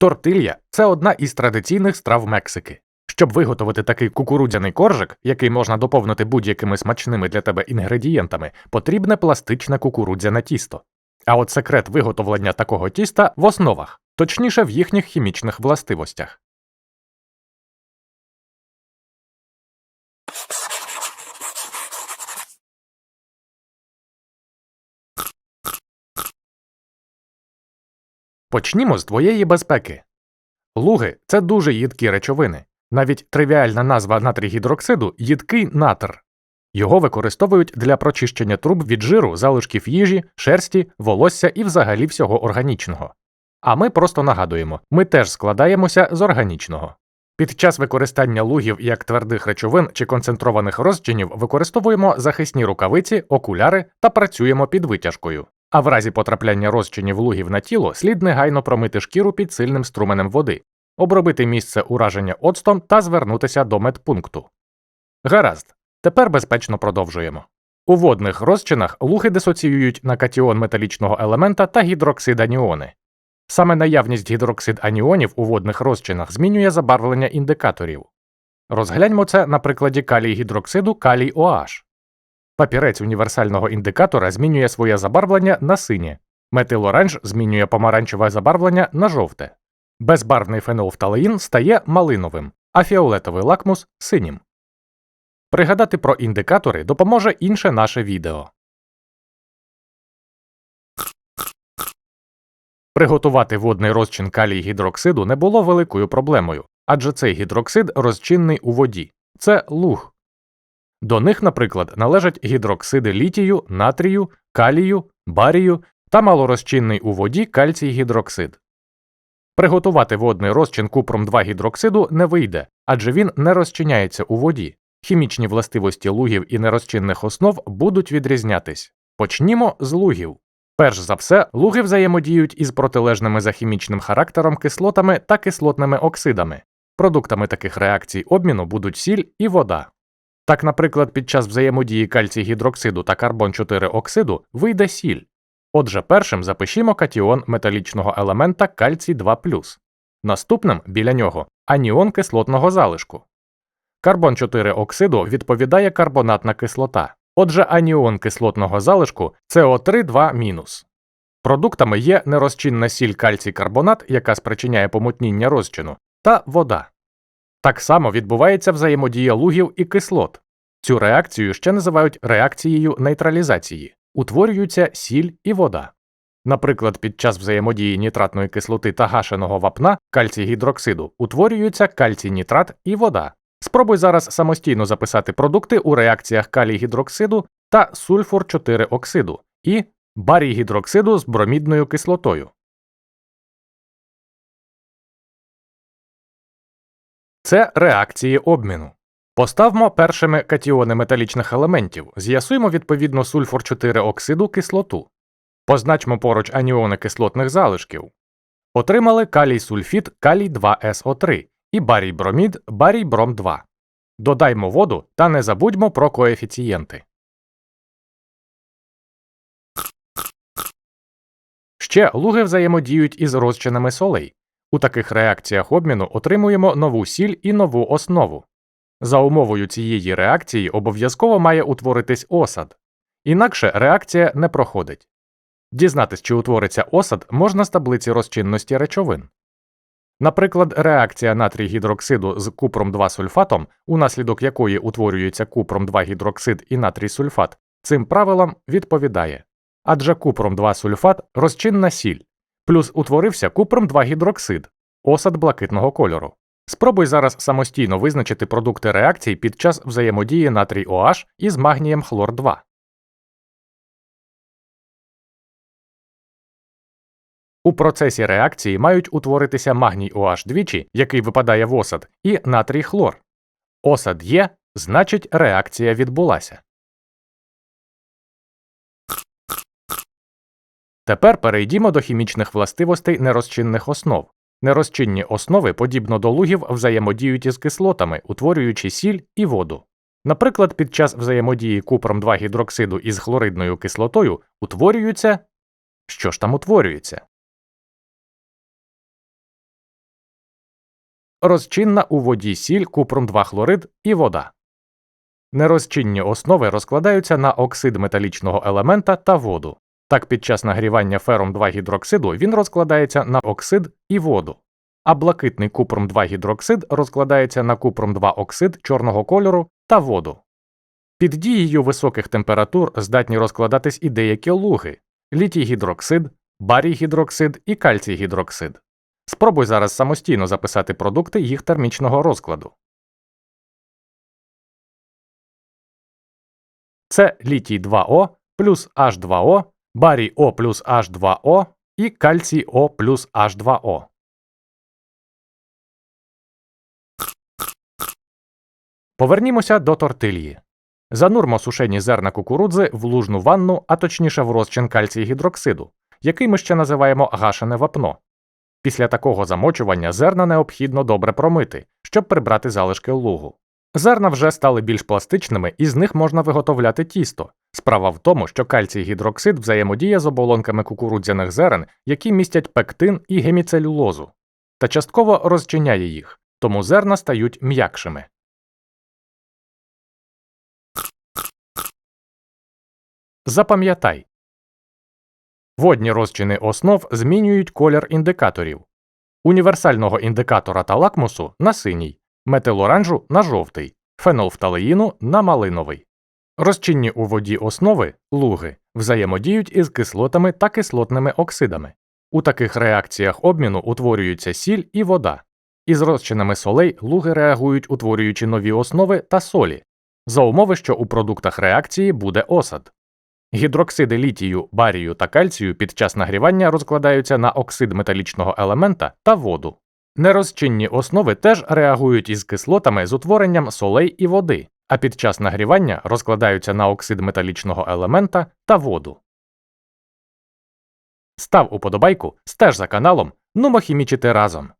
Тортилья це одна із традиційних страв Мексики. Щоб виготовити такий кукурудзяний коржик, який можна доповнити будь-якими смачними для тебе інгредієнтами, потрібне пластичне кукурудзяне тісто. А от секрет виготовлення такого тіста в основах, точніше в їхніх хімічних властивостях. Почнімо з твоєї безпеки. Луги це дуже їдкі речовини. Навіть тривіальна назва натрігідроксиду їдкий натр. Його використовують для прочищення труб від жиру, залишків їжі, шерсті, волосся і взагалі всього органічного. А ми просто нагадуємо, ми теж складаємося з органічного. Під час використання лугів як твердих речовин чи концентрованих розчинів використовуємо захисні рукавиці, окуляри та працюємо під витяжкою. А в разі потрапляння розчинів лугів на тіло слід негайно промити шкіру під сильним струменем води, обробити місце ураження оцтом та звернутися до медпункту. Гаразд, тепер безпечно продовжуємо. У водних розчинах луги дисоціюють на катіон металічного елемента та гідроксид аніони. Саме наявність гідроксид аніонів у водних розчинах змінює забарвлення індикаторів. Розгляньмо це на прикладі калій гідроксиду калій OH. Папірець універсального індикатора змінює своє забарвлення на синє, метилоранж змінює помаранчеве забарвлення на жовте. Безбарвний фенолфталеїн стає малиновим, а фіолетовий лакмус синім. Пригадати про індикатори допоможе інше наше відео. Приготувати водний розчин калій гідроксиду не було великою проблемою, адже цей гідроксид розчинний у воді. Це луг. До них, наприклад, належать гідроксиди літію, натрію, калію, барію та малорозчинний у воді кальцій гідроксид. Приготувати водний розчин купром 2 гідроксиду не вийде, адже він не розчиняється у воді. Хімічні властивості лугів і нерозчинних основ будуть відрізнятись. Почнімо з лугів. Перш за все, луги взаємодіють із протилежними за хімічним характером кислотами та кислотними оксидами. Продуктами таких реакцій обміну будуть сіль і вода. Так, наприклад, під час взаємодії кальцій гідроксиду та карбон 4 оксиду вийде сіль. Отже, першим запишімо катіон металічного елемента кальцій 2 Наступним біля нього аніон кислотного залишку. Карбон 4 оксиду відповідає карбонатна кислота. Отже, аніон кислотного залишку СО3 2 Продуктами є нерозчинна сіль кальцій карбонат, яка спричиняє помутніння розчину, та вода. Так само відбувається взаємодія лугів і кислот. Цю реакцію ще називають реакцією нейтралізації, утворюються сіль і вода. Наприклад, під час взаємодії нітратної кислоти та гашеного вапна кальцій гідроксиду утворюються кальцій нітрат і вода. Спробуй зараз самостійно записати продукти у реакціях калій гідроксиду та сульфур 4 оксиду і барій гідроксиду з бромідною кислотою. Це реакції обміну. Поставмо першими катіони металічних елементів, з'ясуємо відповідно сульфур 4 оксиду кислоту. Позначмо поруч аніони кислотних залишків. Отримали калій сульфід калій 2 СО3 і барій бромід барій бром 2. Додаймо воду та не забудьмо про коефіцієнти. Ще луги взаємодіють із розчинами солей. У таких реакціях обміну отримуємо нову сіль і нову основу. За умовою цієї реакції обов'язково має утворитись осад, інакше реакція не проходить. Дізнатись, чи утвориться осад, можна з таблиці розчинності речовин. Наприклад, реакція натрій гідроксиду з купром 2 сульфатом, унаслідок якої утворюється купром 2 гідроксид і натрій сульфат, цим правилам відповідає. Адже купром 2 сульфат розчинна сіль, плюс утворився купром 2 гідроксид, осад блакитного кольору. Спробуй зараз самостійно визначити продукти реакцій під час взаємодії натрій OH із магнієм хлор 2. У процесі реакції мають утворитися магній OH двічі, який випадає в осад, і натрій хлор. Осад є, значить реакція відбулася. Тепер перейдімо до хімічних властивостей нерозчинних основ. Нерозчинні основи, подібно до лугів, взаємодіють із кислотами, утворюючи сіль і воду. Наприклад, під час взаємодії купром 2 гідроксиду із хлоридною кислотою утворюються. Що ж там утворюється? розчинна у воді сіль, купрум 2 хлорид і вода. Нерозчинні основи розкладаються на оксид металічного елемента та воду. Так, під час нагрівання фером 2 гідроксиду він розкладається на оксид і воду, а блакитний купрум 2 гідроксид розкладається на купрум 2 оксид чорного кольору та воду. Під дією високих температур здатні розкладатись і деякі луги літій гідроксид, барій гідроксид і кальцій гідроксид. Спробуй зараз самостійно записати продукти їх термічного розкладу. Це літій 2О плюс H2O, барій О плюс H2O і кальцій О плюс H2O. Повернімося до тортильї. Занурмо сушені зерна кукурудзи в лужну ванну, а точніше в розчин кальцій гідроксиду, який ми ще називаємо гашене вапно. Після такого замочування зерна необхідно добре промити, щоб прибрати залишки лугу. Зерна вже стали більш пластичними і з них можна виготовляти тісто. Справа в тому, що кальцій гідроксид взаємодіє з оболонками кукурудзяних зерен, які містять пектин і геміцелюлозу, та частково розчиняє їх, тому зерна стають м'якшими. Запам'ятай. Водні розчини основ змінюють колір індикаторів. Універсального індикатора та лакмусу на синій, метилоранжу на жовтий, фенолфталеїну на малиновий. Розчинні у воді основи луги взаємодіють із кислотами та кислотними оксидами. У таких реакціях обміну утворюються сіль і вода. Із розчинами солей луги реагують, утворюючи нові основи та солі, за умови, що у продуктах реакції буде осад. Гідроксиди літію, барію та кальцію під час нагрівання розкладаються на оксид металічного елемента та воду. Нерозчинні основи теж реагують із кислотами з утворенням солей і води, а під час нагрівання розкладаються на оксид металічного елемента та воду. Став уподобайку, стеж за каналом, нумо хімічити разом.